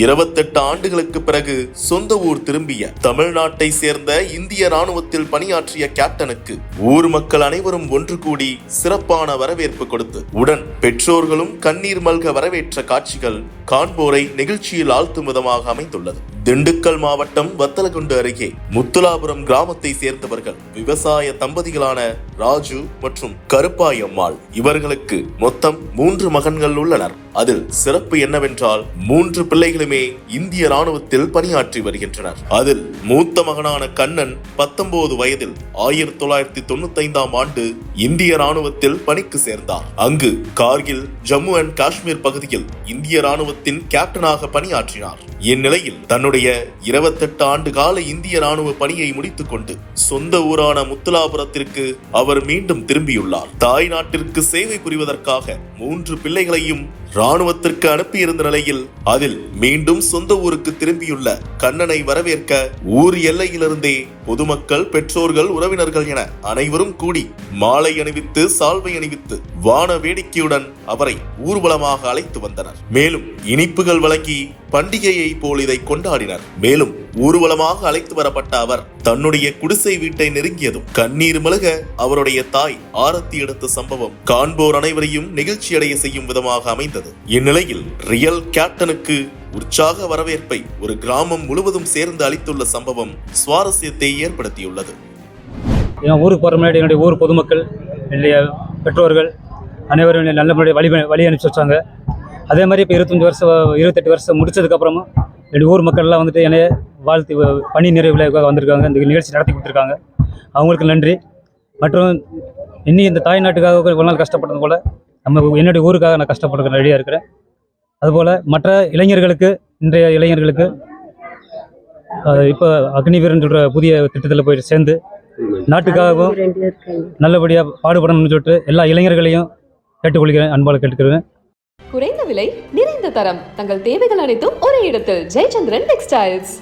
இருபத்தெட்டு ஆண்டுகளுக்கு பிறகு சொந்த ஊர் திரும்பிய தமிழ்நாட்டை சேர்ந்த இந்திய ராணுவத்தில் பணியாற்றிய கேப்டனுக்கு ஊர் மக்கள் அனைவரும் ஒன்று கூடி சிறப்பான வரவேற்பு கொடுத்து உடன் பெற்றோர்களும் கண்ணீர் மல்க வரவேற்ற காட்சிகள் காண்போரை நெகிழ்ச்சியில் ஆழ்த்தும் விதமாக அமைந்துள்ளது. திண்டுக்கல் மாவட்டம் வத்தலகுண்டு அருகே முத்துலாபுரம் கிராமத்தை சேர்ந்தவர்கள் விவசாய தம்பதிகளான ராஜு மற்றும் கருப்பாயம்மாள் இவர்களுக்கு மொத்தம் மூன்று மகன்கள் உள்ளனர். அதில் சிறப்பு என்னவென்றால் மூன்று பிள்ளைகளுமே இந்திய ராணுவத்தில் பணியாற்றி வருகின்றனர். அதில் மூத்த மகனான கண்ணன் பத்தொன்பது வயதில் ஆயிரத்தி தொள்ளாயிரத்தி தொண்ணூத்தி ஐந்தாம் ஆண்டு இந்திய ராணுவத்தில் பணிக்கு சேர்ந்தார். அங்கு கார்கில் ஜம்மு அண்ட் காஷ்மீர் பகுதியில் இந்திய ராணுவத்தின் கேப்டனாக பணியாற்றினார். இந்நிலையில் தன்னுடைய இருபத்தெட்டு ஆண்டு கால இந்திய ராணுவ பணியை முடித்துக் கொண்டு சொந்த ஊரான முத்துலாபுரத்திற்கு அவர் மீண்டும் திரும்பியுள்ளார். தாய் நாட்டிற்கு சேவை புரிவதற்காக மூன்று பிள்ளைகளையும் ராணுவத்திற்கு அனுப்பியிருந்த நிலையில் அதில் மீண்டும் சொந்த ஊருக்கு திரும்பியுள்ள கண்ணனை வரவேற்க ஊர் எல்லையிலிருந்தே பொதுமக்கள் பெற்றோர்கள் உறவினர்கள் என அனைவரும் கூடி மாலை அணிவித்து சால்வை அணிவித்து வான வேடிக்கையுடன் அவரை ஊர்வலமாக அழைத்து வந்தனர். மேலும் இனிப்புகள் வழங்கி பண்டிகையை போல் இதை கொண்டாடினர். மேலும் ஊர்வலமாக அழைத்து வரப்பட்ட அவர் தன்னுடைய குடிசை வீட்டை நெருங்கியதும் கண்ணீர் மலக அவருடைய தாய் ஆரத்தி எடுத்த சம்பவம் காண்போர் அனைவரையும் நிகழ்ச்சியடைய செய்யும் விதமாக அமைந்தது. இந்நிலையில் ரியல் கேப்டனுக்கு உற்சாக வரவேற்பை ஒரு கிராமம் முழுவதும் சேர்ந்து அளித்துள்ள சம்பவம் சுவாரஸ்யத்தை ஏற்படுத்தியுள்ளது. என் ஊருக்கு போகிற முன்னாடி என்னுடைய ஊர் பொதுமக்கள் என்னுடைய பெற்றோர்கள் அனைவரும் நல்ல முறையை வழி வழி அனுப்பிச்சி வச்சாங்க. அதே மாதிரி இப்போ இருபத்தஞ்சி வருஷம் இருபத்தெட்டு வருஷம் முடிச்சதுக்கப்புறமா என்னுடைய ஊர் மக்கள்லாம் வந்துட்டு என்னைய வாழ்த்து பணி நிறைவுக்காக வந்திருக்காங்க. இந்த நிகழ்ச்சி நடத்தி கொடுத்துருக்காங்க. அவங்களுக்கு நன்றி. மற்றும் இன்னி இந்த தாய்நாட்டுக்காக ஒரு இவ்வளோ நாள் கஷ்டப்பட்டது போல் நம்ம என்னுடைய ஊருக்காக நான் கஷ்டப்படுற ரெடியாக இருக்கிறேன். அதுபோல் மற்ற இளைஞர்களுக்கு இன்றைய இளைஞர்களுக்கு இப்போ அக்னிவீரன் சொல்கிற புதிய திட்டத்தில் போய் சேர்ந்து நாட்டுக்காகவும் நல்லபடியாக பாடுபடணும்னு சொல்லிட்டு எல்லா இளைஞர்களையும் கேட்டுக்கொள்கிறேன் அன்பால் கேட்டுக்கிறேன். குறைந்த விலை நிறைந்த தரம். தங்கள் தேவைகள் அனைத்தும் ஒரே இடத்தில். ஜெயச்சந்திரன் டெக்ஸ்டைல்ஸ்.